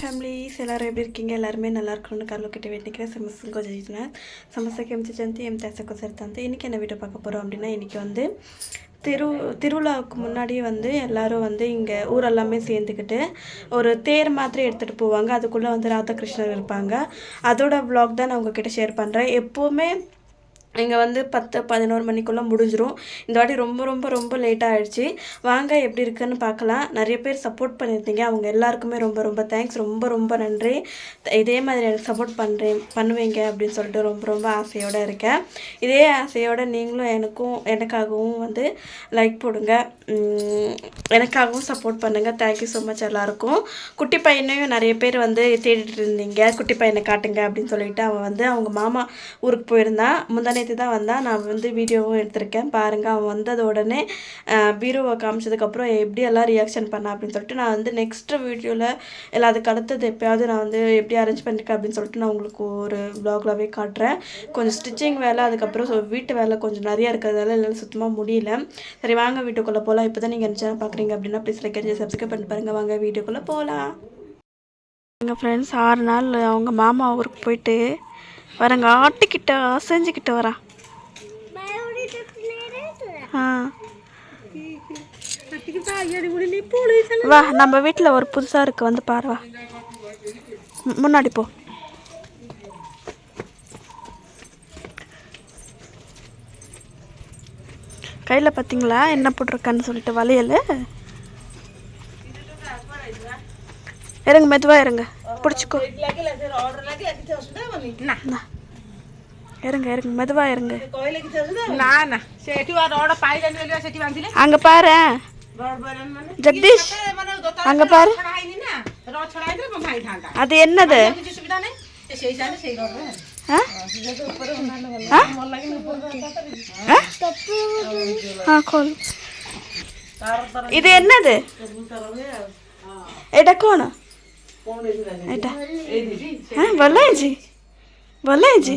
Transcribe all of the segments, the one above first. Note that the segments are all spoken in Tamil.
ಫ್ಯಾಮಿಲೀಸ್ ಎಲ್ಲರೂ எப்படி இருக்கீங்க? ಎಲ್ಲಾರುಮೇ நல்லா இருக்கணும்னு காரில் கிட்ட வெட்டிக்கிறேன் சமசங்க ஜெயிச்சினேன் சமசக்கு எம்சி ஜெயந்தி எம் தேசக்கு தந்து இன்றைக்கி என்ன வீட்டை பார்க்க போகிறோம் அப்படின்னா இன்றைக்கி வந்து திரு திருவிழாவுக்கு முன்னாடி வந்து எல்லோரும் வந்து இங்கே ஊரெல்லாமே சேர்ந்துக்கிட்டு ஒரு தேர் மாதிரி எடுத்துகிட்டு போவாங்க. அதுக்குள்ளே வந்து ராதாகிருஷ்ணர் இருப்பாங்க. அதோட வ்ளாக் தான் நான் உங்ககிட்ட ஷேர் பண்ணுறேன் எப்போவுமே இங்கே வந்து பத்து பதினோரு மணிக்குள்ளே முடிஞ்சிடும் இந்த வாட்டி ரொம்ப ரொம்ப ரொம்ப லேட்டாக ஆகிடுச்சு வாங்க எப்படி இருக்குன்னு பார்க்கலாம். நிறைய பேர் சப்போர்ட் பண்ணியிருந்தீங்க. அவங்க எல்லாருக்குமே ரொம்ப ரொம்ப தேங்க்ஸ் ரொம்ப ரொம்ப நன்றி. இதே மாதிரி எனக்கு சப்போர்ட் பண்ணுறேன் பண்ணுவீங்க அப்படின்னு சொல்லிட்டு ரொம்ப ரொம்ப ஆசையோடு இருக்கேன். இதே ஆசையோடு நீங்களும் எனக்கும் எனக்காகவும் வந்து லைக் போடுங்க. எனக்காகவும் சப்போர்ட் பண்ணுங்கள் தேங்க்யூ ஸோ மச் எல்லாருக்கும். குட்டி பையனையும் நிறைய பேர் வந்து தேடிட்டு இருந்தீங்க. குட்டி பையனை காட்டுங்க அப்படின்னு சொல்லிட்டு அவன் வந்து அவங்க மாமா ஊருக்கு போயிருந்தான். முந்தானே நேற்று தான் வந்தான். நான் வந்து வீடியோவும் எடுத்திருக்கேன். பாருங்கள் அவன் வந்தது உடனே பீரோவை காமிச்சதுக்கப்புறம் எப்படி எல்லாம் ரியாக்ஷன் பண்ண அப்படின்னு சொல்லிட்டு நான் வந்து நெக்ஸ்ட் வீடியோவில் இல்லை அதுக்கு அடுத்தது எப்பயாவது நான் வந்து எப்படி அரேஞ்ச் பண்ணியிருக்கேன் அப்படின்னு சொல்லிட்டு நான் உங்களுக்கு ஒரு ப்ளாக்லாகவே காட்டுறேன். கொஞ்சம் ஸ்டிச்சிங் வேலை அதுக்கப்புறம் ஸோ வீட்டு வேலை கொஞ்சம் நிறையா இருக்கிறதால என்னால் சுத்தமாக முடியல. சரி வாங்க வீட்டுக்குள்ளே போகலாம் இப்போ தான் நீங்கள் என்ன சேனல் பார்க்குறீங்க அப்படின்னா ப்ளீஸ் லைக் சப்ஸ்கிரைப் பண்ணி பாருங்கள் வாங்க வீடியோக்குள்ளே போகலாம் எங்கள் ஃப்ரெண்ட்ஸ் ஆறு நாள் அவங்க மாமா ஊருக்கு போயிட்டு வரங்க. ஆட்டிக்கிட்ட செஞ்சுக்கிட்ட வரான் வா நம்ம வீட்டில் ஒரு புதுசாக இருக்கு. வந்து பாருவா முன்னாடி போ. கையில் பார்த்தீங்களா என்ன போட்டிருக்கான்னு சொல்லிட்டு வளையல். இறங்க மெதுவாக இறங்க. பிடிச்சிக்கோ. என்ன இறங்க இறங்க மெதுவா இறங்க அங்க பாரு. ஜெகதீஷ் அங்க பாரு. அது என்னது? இது என்னது? এটা কোন এটা হ্যাঁ பல்லேஜி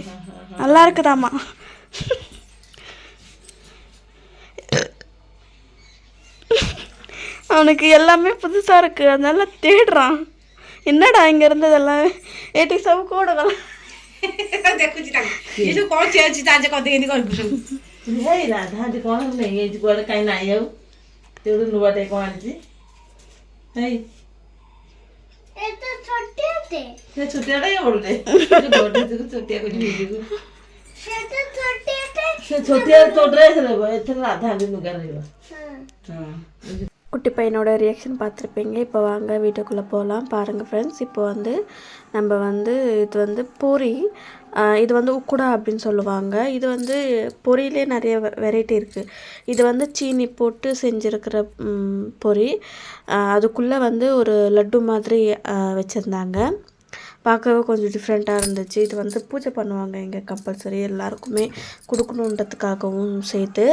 நல்லா இருக்குதாம்மா. அவனுக்கு எல்லாமே புதுசாக இருக்குது அதனால தேடுறான். என்னடா இங்கே இருந்தது எல்லாமே ஏட்டி சவு கூட ଦେଖୁଛି ছোটিয়াটাই বললে குட்டி பையனோட ரியாக்ஷன் பார்த்துருப்பீங்க இப்போ வாங்க வீட்டுக்குள்ளே போகலாம் பாருங்கள் ஃப்ரெண்ட்ஸ் இப்போ வந்து நம்ம வந்து இது வந்து பூரி இது வந்து உக்குடா அப்படின்னு சொல்லுவாங்க. இது வந்து பொரியிலே நிறைய வெரைட்டி இருக்குது இது வந்து சீனி போட்டு செஞ்சுருக்கிற பொரி. அதுக்குள்ளே வந்து ஒரு லட்டு மாதிரி வச்சுருந்தாங்க. பார்க்கவே கொஞ்சம் டிஃப்ரெண்ட்டாக இருந்துச்சு. இது வந்து பூஜை பண்ணுவாங்க இங்கே கம்பல்சரி எல்லாருக்குமே கொடுக்கணுன்றதுக்காகவும் சேர்த்து.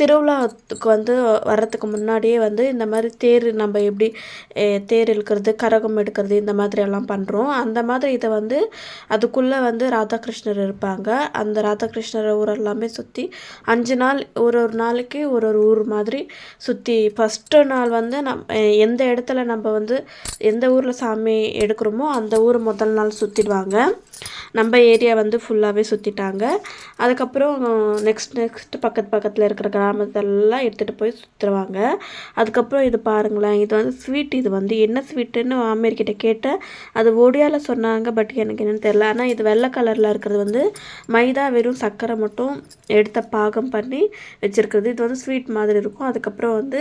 திருவிழாவுக்கு வந்து வர்றதுக்கு முன்னாடியே வந்து இந்த மாதிரி தேர் நம்ம எப்படி தேர் இழுக்கிறது கரகம் எடுக்கிறது இந்த மாதிரி எல்லாம் பண்ணுறோம் அந்த மாதிரி இதை வந்து அதுக்குள்ளே வந்து ராதாகிருஷ்ணர் இருப்பாங்க. அந்த ராதாகிருஷ்ணர் ஊர் எல்லாமே சுற்றி அஞ்சு நாள் ஒரு ஒரு நாளைக்கு ஒரு ஒரு ஊர் மாதிரி சுற்றி ஃபஸ்ட்டு நாள் வந்து நம் எந்த இடத்துல நம்ம வந்து எந்த ஊரில் சாமி எடுக்கிறோமோ அந்த ஊர் முதல் நாள் சுற்றிடுவாங்க நம்ம ஏரியா வந்து ஃபுல்லாகவே சுற்றிட்டாங்க அதுக்கப்புறம் நெக்ஸ்ட் நெக்ஸ்ட் பக்கத்து பக்கத்தில் இருக்கிற கிராமத்தெல்லாம் எடுத்துகிட்டு போய் சுற்றுவாங்க அதுக்கப்புறம் இது பாருங்களேன் இது வந்து ஸ்வீட் இது வந்து என்ன ஸ்வீட்டுன்னு மாமியார்கிட்ட கேட்டேன் அது ஒடியாவில் சொன்னாங்க பட் எனக்கு என்னன்னு தெரில ஆனால் இது வெள்ளை கலரில் இருக்கிறது வந்து மைதா வெறும் சர்க்கரை மட்டும் எடுத்த பாகம் பண்ணி வச்சுருக்குறது. இது வந்து ஸ்வீட் மாதிரி இருக்கும். அதுக்கப்புறம் வந்து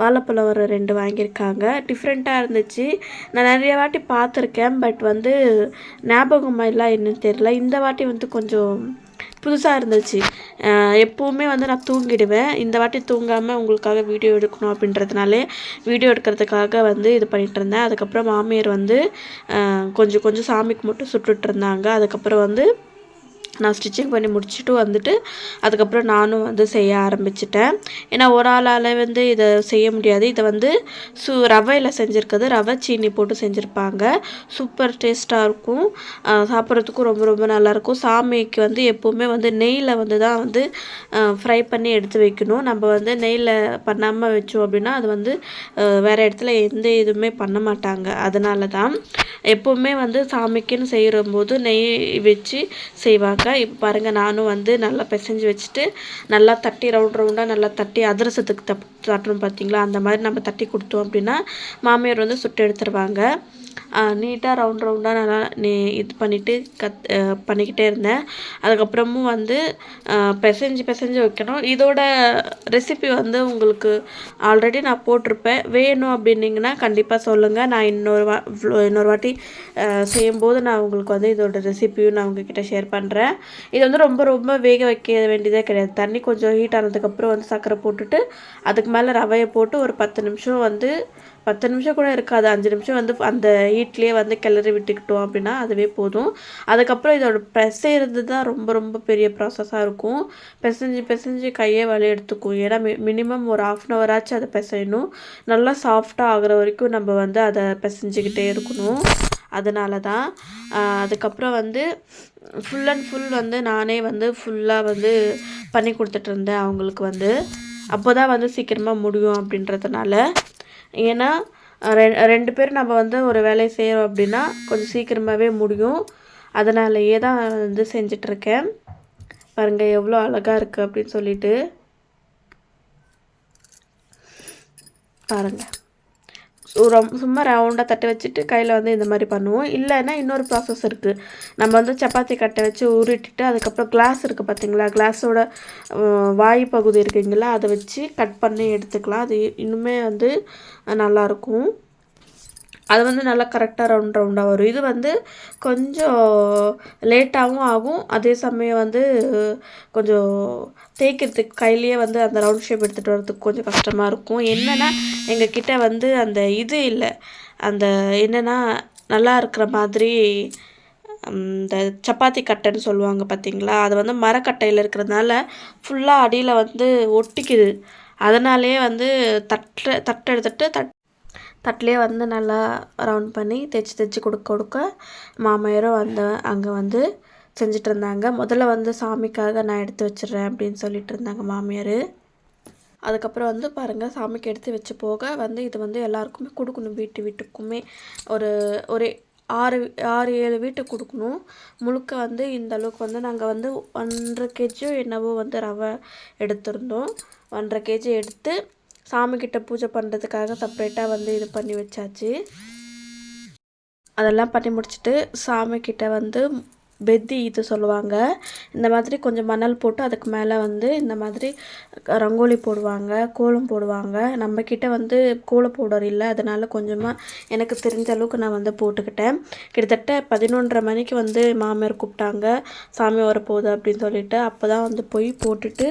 வாழைப்பழம் ஒரு ரெண்டு வாங்கியிருக்காங்க. டிஃப்ரெண்ட்டாக இருந்துச்சு. நான் நிறைய வாட்டி பார்த்துருக்கேன் பட் வந்து ஞாபகமாக இல்லை. என்னன்னு தெரியல. இந்த வாட்டி வந்து கொஞ்சம் புதுசாக இருந்துச்சு. எப்போவுமே வந்து நான் தூங்கிடுவேன். இந்த வாட்டி தூங்காமல் உங்களுக்காக வீடியோ எடுக்கணும் அப்படின்றதுனாலே வீடியோ எடுக்கிறதுக்காக வந்து இது பண்ணிகிட்டு இருந்தேன். அதுக்கப்புறம் மாமியார் வந்து கொஞ்சம் கொஞ்சம் சாமிக்கு மட்டும் சுட்டுட்டு இருந்தாங்க. அதுக்கப்புறம் வந்து நான் ஸ்டிச்சிங் பண்ணி முடிச்சுட்டு வந்துட்டு அதுக்கப்புறம் நானும் வந்து செய்ய ஆரம்பிச்சிட்டேன். ஏன்னா ஒரு ஆளால் வந்து இதை செய்ய முடியாது. இதை வந்து சு ரவையில் செஞ்சுருக்குது ரவை சீனி போட்டு செஞ்சுருப்பாங்க. சூப்பர் டேஸ்ட்டாக இருக்கும். சாப்பிட்றதுக்கும் ரொம்ப ரொம்ப நல்லாயிருக்கும். சாமிக்கு வந்து எப்போவுமே வந்து நெய்யில் வந்து தான் வந்து ஃப்ரை பண்ணி எடுத்து வைக்கணும். நம்ம வந்து நெய்யில் பண்ணாமல் வச்சோம் அப்படின்னா அது வந்து வேறு இடத்துல எந்த இதுவுமே பண்ண மாட்டாங்க. அதனால தான் எப்போவுமே வந்து சாமிக்குன்னு செய்கிற போது நெய் வச்சு செய்வாங்க. இப்போ பாருங்கள் நானும் வந்து நல்லா பிசைஞ்சு வச்சுட்டு நல்லா தட்டி ரவுண்ட் ரவுண்டாக நல்லா தட்டி அதிரசத்துக்கு தப் தட்டுறோம் பார்த்தீங்களா அந்த மாதிரி நம்ம தட்டி கொடுத்தோம் அப்படின்னா மாமியார் வந்து சுட்டு எடுத்துருவாங்க. நீட்டாக ரவுண்ட் ரவுண்டாக நல்லா நீ இது பண்ணிவிட்டு கத் பண்ணிக்கிட்டே இருந்தேன். அதுக்கப்புறமும் வந்து பிசைஞ்சு பிசைஞ்சு வைக்கணும். இதோட ரெசிபி வந்து உங்களுக்கு ஆல்ரெடி நான் போட்டிருப்பேன். வேணும் அப்படின்னீங்கன்னா கண்டிப்பாக சொல்லுங்கள் நான் இன்னொரு வா இன்னொரு வாட்டி செய்யும்போது நான் உங்களுக்கு வந்து இதோட ரெசிபியும் நான் உங்ககிட்ட ஷேர் பண்ணுறேன் இது வந்து ரொம்ப ரொம்ப வேக வைக்க வேண்டியதே கிடையாது. தண்ணி கொஞ்சம் ஹீட் ஆனதுக்கப்புறம் வந்து சர்க்கரை போட்டுட்டு அதுக்கு மேலே ரவையை போட்டு ஒரு பத்து நிமிஷம் வந்து பத்து நிமிஷம் கூட இருக்காது. அஞ்சு நிமிஷம் வந்து அந்த ஹீட்லேயே வந்து கிளறி விட்டுக்கிட்டோம் அப்படின்னா அதுவே போதும். அதுக்கப்புறம் இதோட பிசைறது தான் ரொம்ப ரொம்ப பெரிய ப்ராசஸாக இருக்கும். பிசைஞ்சு பிசைஞ்சு கையே வலி எடுத்துக்கும். ஏன்னா மி மினிமம் ஒரு ஆஃப் அன் ஹவராச்சும் அதை பிசையணும். நல்லா சாஃப்டாக ஆகிற வரைக்கும் நம்ம வந்து அதை பிசைஞ்சிக்கிட்டே இருக்கணும். அதனால தான் அதுக்கப்புறம் வந்து ஃபுல் அண்ட் ஃபுல் வந்து நானே வந்து ஃபுல்லாக வந்து பண்ணி கொடுத்துட்ருந்தேன் அவங்களுக்கு வந்து. அப்போ தான் வந்து சீக்கிரமாக முடியும் அப்படின்றதுனால. ஏன்னா ரெ ரெண்டு பேரும் நம்ம வந்து ஒரு வேலையை செய்கிறோம் அப்படின்னா கொஞ்சம் சீக்கிரமாகவே முடியும். அதனாலயே தான் வந்து செஞ்சிட்ருக்கேன். பாருங்கள் எவ்வளோ அழகாக இருக்குது அப்படின்னு சொல்லிட்டு. பாருங்கள் சும்மா ரவுண்டாக தட்டை வச்சுட்டு கையில் வந்து இந்த மாதிரி பண்ணுவோம். இல்லைன்னா இன்னொரு ப்ராசஸ் இருக்குது நம்ம வந்து சப்பாத்தி கட்டை வச்சு உருட்டிட்டு அதுக்கப்புறம் கிளாஸ் இருக்குது பார்த்தீங்களா கிளாஸோட வாய் பகுதி இருக்குங்களா அதை வச்சு கட் பண்ணி எடுத்துக்கலாம். அது இன்னுமே வந்து நல்லாயிருக்கும் அது வந்து நல்லா கரெக்டாக ரவுண்ட் ரவுண்டாக வரும். இது வந்து கொஞ்சம் லேட்டாகவும் ஆகும். அதே சமயம் வந்து கொஞ்சம் தேய்க்கிறதுக்கு கையிலேயே வந்து அந்த ரவுண்ட் ஷேப் எடுத்துகிட்டு வரதுக்கு கொஞ்சம் கஷ்டமாக இருக்கும். என்னென்னா எங்கள் கிட்ட வந்து அந்த இது இல்லை. அந்த என்னென்னா நல்லா இருக்கிற மாதிரி இந்த சப்பாத்தி கட்டைன்னு சொல்லுவாங்க பார்த்தீங்களா அது வந்து மரக்கட்டையில் இருக்கிறதுனால ஃபுல்லாக அடியில் வந்து ஒட்டிக்குது. அதனாலே வந்து தட்டை தட்டை எடுத்துகிட்டு தட் தட்டிலே வந்து நல்லா ரவுண்ட் பண்ணி தைச்சி தைச்சி கொடுக்க கொடுக்க மாமியாரும் வந்து அங்கே வந்து செஞ்சுட்டு இருந்தாங்க முதல்ல வந்து சாமிக்காக நான் எடுத்து வச்சிடுறேன் அப்படின்னு சொல்லிட்டு இருந்தாங்க மாமியார். அதுக்கப்புறம் வந்து பாருங்கள் சாமிக்கு எடுத்து வச்சு போக வந்து இது வந்து எல்லாருக்குமே கொடுக்கணும். வீட்டு வீட்டுக்குமே ஒரு ஒரு ஆறு ஆறு ஏழு வீட்டுக்கு கொடுக்கணும். முழுக்க வந்து இந்த அளவுக்கு வந்து நாங்கள் வந்து ஒன்றரை கேஜியோ என்னவோ வந்து ரவை எடுத்திருந்தோம். ஒன்றரை கேஜி எடுத்து சாமிக்கிட்ட பூஜை பண்ணுறதுக்காக செப்பரேட்டாக வந்து இது பண்ணி வச்சாச்சு. அதெல்லாம் பண்ணி முடிச்சுட்டு சாமிக்கிட்ட வந்து பெத்தி இது சொல்லுவாங்க. இந்த மாதிரி கொஞ்சம் மணல் போட்டு அதுக்கு மேலே வந்து இந்த மாதிரி ரங்கோலி போடுவாங்க கோலம் போடுவாங்க. நம்மக்கிட்ட வந்து கோல பவுடர் இல்லை அதனால் கொஞ்சமாக எனக்கு தெரிஞ்ச அளவுக்கு நான் வந்து போட்டுக்கிட்டேன். கிட்டத்தட்ட பதினொன்றரை மணிக்கு வந்து மாமியார் கூப்பிட்டாங்க. சாமி வரப்போகுது அப்படின்னு சொல்லிட்டு அப்போ தான் வந்து போய் போட்டுட்டு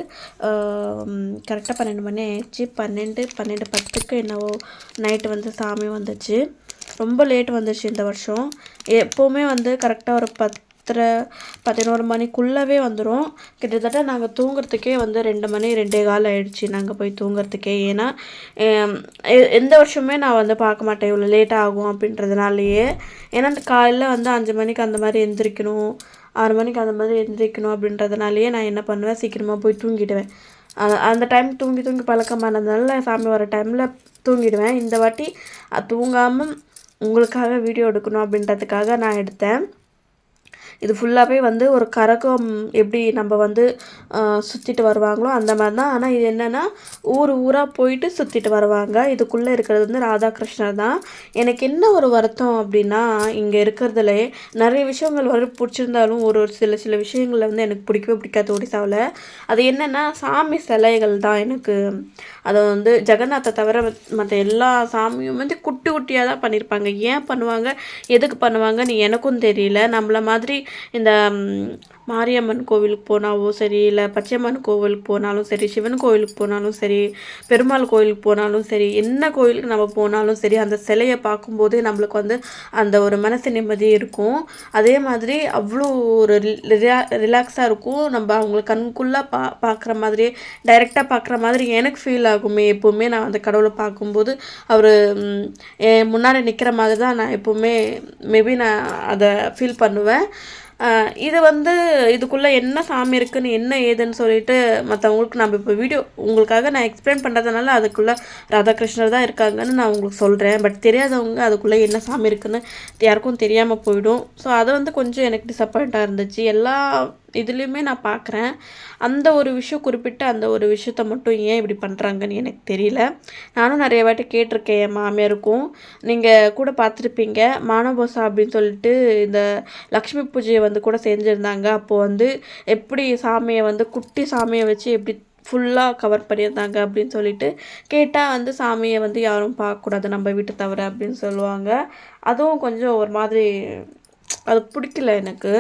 கரெக்டாக பன்னெண்டு மணி ஆயிடுச்சு. பன்னெண்டு பன்னெண்டு பத்துக்கு என்னவோ நைட்டு வந்து சாமி வந்துச்சு. ரொம்ப லேட் வந்துச்சு இந்த வருஷம். எப்போவுமே வந்து கரெக்டாக ஒரு பத்தரை பதினோரு மணிக்குள்ளவே வந்துடும் கிட்டத்தட்ட நாங்கள் தூங்குறதுக்கே வந்து ரெண்டு மணி ரெண்டே கால் ஆகிடுச்சி நாங்கள் போய் தூங்குறதுக்கே. ஏன்னா எ- எந்த வருஷமே நான் வந்து பார்க்க மாட்டேன். இவ்வளோ லேட் ஆகும் அப்படின்றதுனாலயே. ஏன்னா அந்த காலையில் வந்து அஞ்சு மணிக்கு அந்த மாதிரி எந்திரிக்கணும் ஆறு மணிக்கு அந்த மாதிரி எந்திரிக்கணும் அப்படின்றதுனாலயே நான் என்ன பண்ணுவேன்? சீக்கிரமாக போய் தூங்கிடுவேன். அந்த டைம் தூங்கி தூங்கி பழக்கமானதுனால சாமி வர டைமில் தூங்கிடுவேன். இந்த வாட்டி தூங்காமல் உங்களுக்காக வீடியோ எடுக்கணும் அப்படின்றதுக்காக நான் எடுத்தேன். இது ஃபுல்லாகவே வந்து ஒரு கரகம் எப்படி நம்ம வந்து சுற்றிட்டு வருவாங்களோ அந்த மாதிரி தான் ஆனால் இது என்னென்னா ஊர் ஊராக போயிட்டு சுற்றிட்டு வருவாங்க. இதுக்குள்ளே இருக்கிறது வந்து ராதாகிருஷ்ணர் தான். எனக்கு என்ன ஒரு வருத்தம் அப்படின்னா இங்கே இருக்கிறதுல நிறைய விஷயங்கள் வந்து பிடிச்சிருந்தாலும் ஒரு ஒரு சில சில விஷயங்களில் வந்து எனக்கு பிடிக்கவே பிடிக்காது ஒடிசாவில். அது என்னென்னா சாமி சிலைகள் தான் எனக்கு. அதை வந்து ஜெகநாத்தை தவிர மற்ற எல்லா சாமியும் வந்து குட்டி குட்டியாக தான் பண்ணியிருப்பாங்க ஏன் பண்ணுவாங்க? எதுக்கு பண்ணுவாங்கன்னு எனக்கும் தெரியல. நம்மள மாதிரி இந்த மாரியம்மன் கோவிலுக்கு போனாவோ சரி இல்லை பச்சையம்மன் கோவிலுக்கு போனாலும் சரி சிவன் கோவிலுக்கு போனாலும் சரி பெருமாள் கோவிலுக்கு போனாலும் சரி என்ன கோவிலுக்கு நம்ம போனாலும் சரி அந்த சிலையை பார்க்கும்போதே நம்மளுக்கு வந்து அந்த ஒரு மனசு நிம்மதி இருக்கும். அதே மாதிரி அவ்வளோ ஒரு ரிலா ரிலாக்ஸாக இருக்கும். நம்ம அவங்கள கண்குள்ளே பா பார்க்குற மாதிரி டைரெக்டாக பார்க்குற மாதிரி எனக்கு ஃபீல் ஆகுமே எப்போவுமே. நான் அந்த கடவுளை பார்க்கும்போது அவர் என் முன்னாடி நிற்கிற மாதிரி தான் நான் எப்போவுமே மேபி நான் அதை ஃபீல் பண்ணுவேன். இது வந்து இதுக்குள்ளே என்ன சாமி இருக்குன்னு என்ன ஏதுன்னு சொல்லிட்டு மற்றவங்களுக்கு நம்ம இப்போ வீடியோ உங்களுக்காக நான் எக்ஸ்பிளைன் பண்ணுறதுனால அதுக்குள்ளே ராதாகிருஷ்ணர் தான் இருக்காங்கன்னு நான் உங்களுக்கு சொல்கிறேன் பட் தெரியாதவங்க அதுக்குள்ளே என்ன சாமி இருக்குன்னு யாருக்கும் தெரியாமல் போயிடும். ஸோ அது வந்து கொஞ்சம் எனக்கு டிசப்பாயிண்ட்டாக இருந்துச்சு. எல்லா இதுலேயுமே நான் பார்க்குறேன் அந்த ஒரு விஷயம் குறிப்பிட்ட அந்த ஒரு விஷயத்த மட்டும் ஏன் இப்படி பண்ணுறாங்கன்னு எனக்கு தெரியல. நானும் நிறைய வாட்டி கேட்டிருக்கேன் என் மாமியாருக்கும். நீங்கள் கூட பார்த்துருப்பீங்க. மானபோசா அப்படின்னு சொல்லிட்டு இந்த லக்ஷ்மி பூஜையை வந்து கூட செஞ்சுருந்தாங்க. அப்போது வந்து எப்படி சாமியை வந்து குட்டி சாமியை வச்சு எப்படி ஃபுல்லாக கவர் பண்ணியிருந்தாங்க அப்படின்னு சொல்லிட்டு கேட்டால் வந்து சாமியை வந்து யாரும் பார்க்கக்கூடாது நம்ம வீட்டை தவிர அப்படின்னு சொல்லுவாங்க. அதுவும் கொஞ்சம் ஒரு மாதிரி அது பிடிக்கல எனக்கு.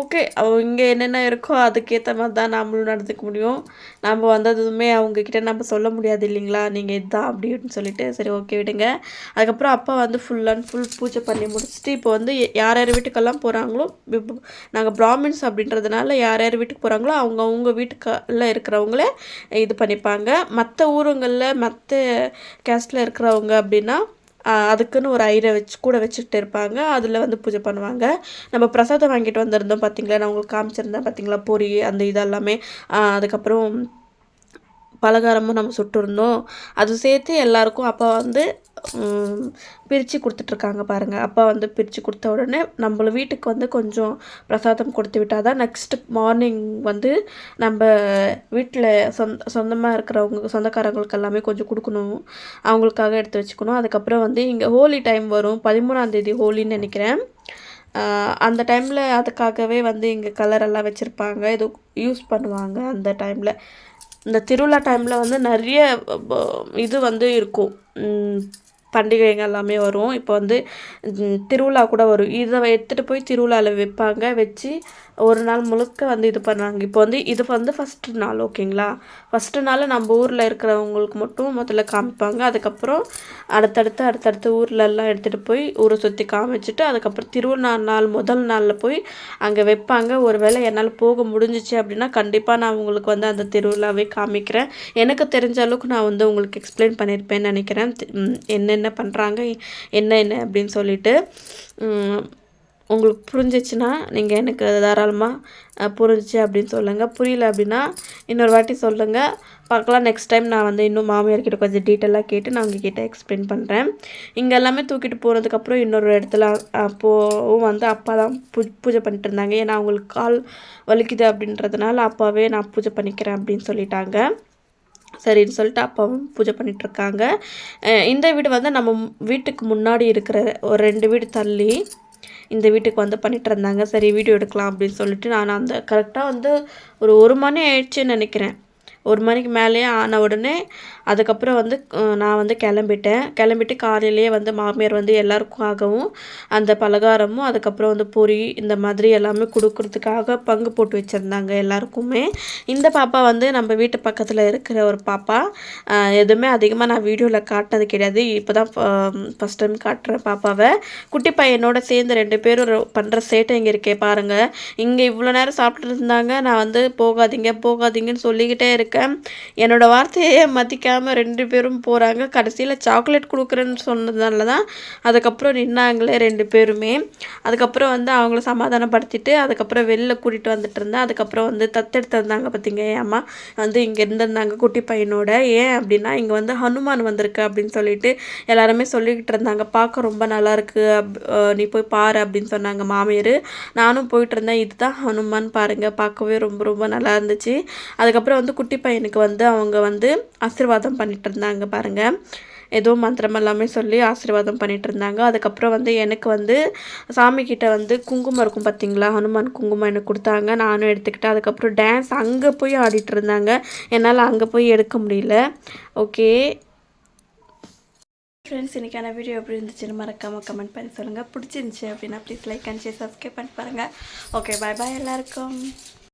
ஓகே அவங்க இங்கே என்னென்ன இருக்கோ அதுக்கேற்ற மாதிரி தான் நம்மளும் நடந்துக்க முடியும். நம்ம வந்ததுமே அவங்கக்கிட்ட நம்ம சொல்ல முடியாது இல்லைங்களா? நீங்கள் இதுதான் அப்படின்னு சொல்லிட்டு சரி ஓகே விடுங்க. அதுக்கப்புறம் அப்பா வந்து ஃபுல் அண்ட் ஃபுல் பூஜை பண்ணி முடிச்சுட்டு இப்போ வந்து யார் யார் வீட்டுக்கெல்லாம் போகிறாங்களோ நாங்கள் பிராமின்ஸ் அப்படின்றதுனால யார் யார் வீட்டுக்கு போகிறாங்களோ அவங்க அவங்க வீட்டுக்குள்ள இருக்கிறவங்களே இது பண்ணிப்பாங்க. மற்ற ஊருங்களில் மற்ற கேஸ்டில் இருக்கிறவங்க அப்படின்னா அதுக்குன்னு ஒரு ஐரை வச்சு கூட வச்சுட்டு இருப்பாங்க. அதில் வந்து பூஜை பண்ணுவாங்க. நம்ம பிரசாதம் வாங்கிட்டு வந்திருந்தோம் பார்த்தீங்களா நான் உங்களுக்கு காமிச்சிருந்தேன் பார்த்திங்களா பொரி அந்த இதெல்லாமே அதுக்கப்புறம் பலகாரமும் நம்ம சுட்டிருந்தோம். அது சேர்த்து எல்லாருக்கும் அப்போ வந்து பிரித்து கொடுத்துட்ருக்காங்க பாருங்கள் அப்பா வந்து பிரித்து கொடுத்த உடனே நம்மள வீட்டுக்கு வந்து கொஞ்சம் பிரசாதம் கொடுத்து விட்டால் தான் நெக்ஸ்ட் மார்னிங் வந்து நம்ம வீட்டில் சொந்த சொந்தமாக இருக்கிறவங்க சொந்தக்காரங்களுக்கு எல்லாமே கொஞ்சம் கொடுக்கணும். அவங்களுக்காக எடுத்து வச்சுக்கணும். அதுக்கப்புறம் வந்து இங்கே ஹோலி டைம் வரும். பதிமூணாந்தேதி ஹோலின்னு நினைக்கிறேன். அந்த டைமில் அதுக்காகவே வந்து இங்கே கலர் எல்லாம் வச்சுருப்பாங்க. இது யூஸ் பண்ணுவாங்க அந்த டைமில் இந்த திருவிழா டைமில் வந்து நிறைய இது வந்து இருக்கும். பண்டிகைங்க எல்லாமே வரும். இப்போ வந்து திருவிழா கூட வரும். இதை எடுத்துகிட்டு போய் திருவிழாவில் வைப்பாங்க. வச்சு ஒரு நாள் முழுக்க வந்து இது பண்ணுறாங்க இப்போ வந்து இது வந்து ஃபஸ்ட்டு நாள் ஓகேங்களா ஃபஸ்ட்டு நாள் நம்ம ஊரில் இருக்கிறவங்களுக்கு மட்டும் முதல்ல காமிப்பாங்க. அதுக்கப்புறம் அடுத்தடுத்து அடுத்தடுத்து ஊர்லெல்லாம் எடுத்துகிட்டு போய் ஊரை சுற்றி காமிச்சிட்டு அதுக்கப்புறம் திருவிழா நாள் முதல் நாளில் போய் அங்கே வைப்பாங்க. ஒரு வேளை என்னால் போக முடிஞ்சிச்சு அப்படின்னா கண்டிப்பாக நான் உங்களுக்கு வந்து அந்த திருவிழாவே காமிக்கிறேன். எனக்கு தெரிஞ்ச அளவுக்கு நான் வந்து உங்களுக்கு எக்ஸ்பிளைன் பண்ணியிருப்பேன்னு நினைக்கிறேன். என்னென்ன பண்ணுறாங்க என்ன என்ன அப்படின்னு சொல்லிட்டு உங்களுக்கு புரிஞ்சிச்சுன்னா நீங்கள் எனக்கு தாராளமாக புரிஞ்சிச்சு அப்படின்னு சொல்லுங்கள் புரியல அப்படின்னா இன்னொரு வாட்டி சொல்லுங்கள் பார்க்கலாம். நெக்ஸ்ட் டைம் நான் வந்து இன்னும் மாமியார்கிட்ட கொஞ்சம் டீட்டெயிலாக கேட்டு நான் உங்ககிட்ட எக்ஸ்பிளைன் பண்ணுறேன் இங்கே எல்லாமே தூக்கிட்டு போனதுக்கப்புறம் இன்னொரு இடத்துல அப்போவும் வந்து அப்பா தான் பூ பூஜை பண்ணிட்டு இருந்தாங்க. ஏன்னா அவங்களுக்கு கால் வலிக்குது அப்படின்றதுனால அப்பாவே நான் பூஜை பண்ணிக்கிறேன் அப்படின்னு சொல்லிட்டாங்க. சரின்னு சொல்லிட்டு அப்பாவும் பூஜை பண்ணிகிட்ருக்காங்க இந்த வீடு வந்து நம்ம வீட்டுக்கு முன்னாடி இருக்கிற ஒரு ரெண்டு வீடு தள்ளி இந்த வீட்டுக்கு வந்து பண்ணிட்டு இருந்தாங்க. சரி வீடியோ எடுக்கலாம் அப்படின்னு சொல்லிட்டு நான் அந்த கரெக்டாக வந்து ஒரு ஒரு மணி ஆயிடுச்சுன்னு நினைக்கிறேன். ஒரு மணிக்கு மேலேயே ஆன உடனே அதுக்கப்புறம் வந்து நான் வந்து கிளம்பிட்டேன். கிளம்பிட்டு காலையிலேயே வந்து மாமியார் வந்து எல்லாருக்காகவும் அந்த பலகாரமும் அதுக்கப்புறம் வந்து பொரி இந்த மாதிரி எல்லாமே கொடுக்கறதுக்காக பங்கு போட்டு வச்சுருந்தாங்க எல்லாருக்குமே. இந்த பாப்பா வந்து நம்ம வீட்டு பக்கத்தில் இருக்கிற ஒரு பாப்பா. எதுவுமே அதிகமாக நான் வீடியோவில் காட்டினது கிடையாது. இப்போ தான் ஃபஸ்ட் டைம் காட்டுறேன் பாப்பாவை. குட்டி பையனோட சேர்ந்து ரெண்டு பேரும் பண்ணுற சேட்டை இங்கே இருக்கே பாருங்கள் இங்கே இவ்வளோ நேரம் சாப்பிட்டுட்டு இருந்தாங்க. நான் வந்து போகாதீங்க போகாதீங்கன்னு சொல்லிக்கிட்டே இருக்கேன். என்னோடய வார்த்தையை மதிக்காமல் ரெண்டு பேரும் போகிறாங்க கடைசியில் சாக்லேட் கொடுக்குறேன்னு சொன்னதுனால தான் அதுக்கப்புறம் நின்னாங்களே ரெண்டு பேருமே. அதுக்கப்புறம் வந்து அவங்கள சமாதானப்படுத்திட்டு அதுக்கப்புறம் வெளில கூட்டிகிட்டு வந்துட்டு இருந்தேன் அதுக்கப்புறம் வந்து தத்தெடுத்து வந்தாங்க பார்த்தீங்க என் அம்மா வந்து இங்கே இருந்திருந்தாங்க குட்டி பையனோட. ஏன் அப்படின்னா இங்கே வந்து ஹனுமான் வந்திருக்கு அப்படின்னு சொல்லிட்டு எல்லாருமே சொல்லிக்கிட்டு இருந்தாங்க. பார்க்க ரொம்ப நல்லாயிருக்கு அப்- நீ போய் பாரு அப்படின்னு சொன்னாங்க மாமியார். நானும் போயிட்டு இருந்தேன். இதுதான் ஹனுமான் பாருங்கள் பார்க்கவே ரொம்ப ரொம்ப நல்லா இருந்துச்சு. அதுக்கப்புறம் வந்து குட்டி பையனுக்கு வந்து அவங்க வந்து ஆசீர்வாதம் பண்ணிட்டு இருந்தாங்க பாருங்க. ஏதோ மந்திரம் எல்லாமே சொல்லி ஆசீர்வாதம் பண்ணிட்டு இருந்தாங்க அதுக்கப்புறம் வந்து எனக்கு வந்து சாமி கிட்ட வந்து குங்குமம் இருக்கும் பார்த்தீங்களா ஹனுமான் குங்குமம் எனக்கு கொடுத்தாங்க. நானும் எடுத்துக்கிட்டேன். அதுக்கப்புறம் டான்ஸ் அங்கே போய் ஆடிட்டு இருந்தாங்க என்னால் அங்கே போய் எடுக்க முடியல. ஓகே ஃப்ரெண்ட்ஸ் இன்றைக்கான வீடியோ எப்படி இருந்துச்சுன்னு மறக்காமல் கமெண்ட் பண்ணி சொல்லுங்கள் பிடிச்சிருந்துச்சி அப்படின்னா please like and share subscribe பண்ணி பாருங்கள் ஓகே பாய் பாய் எல்லாருக்கும்.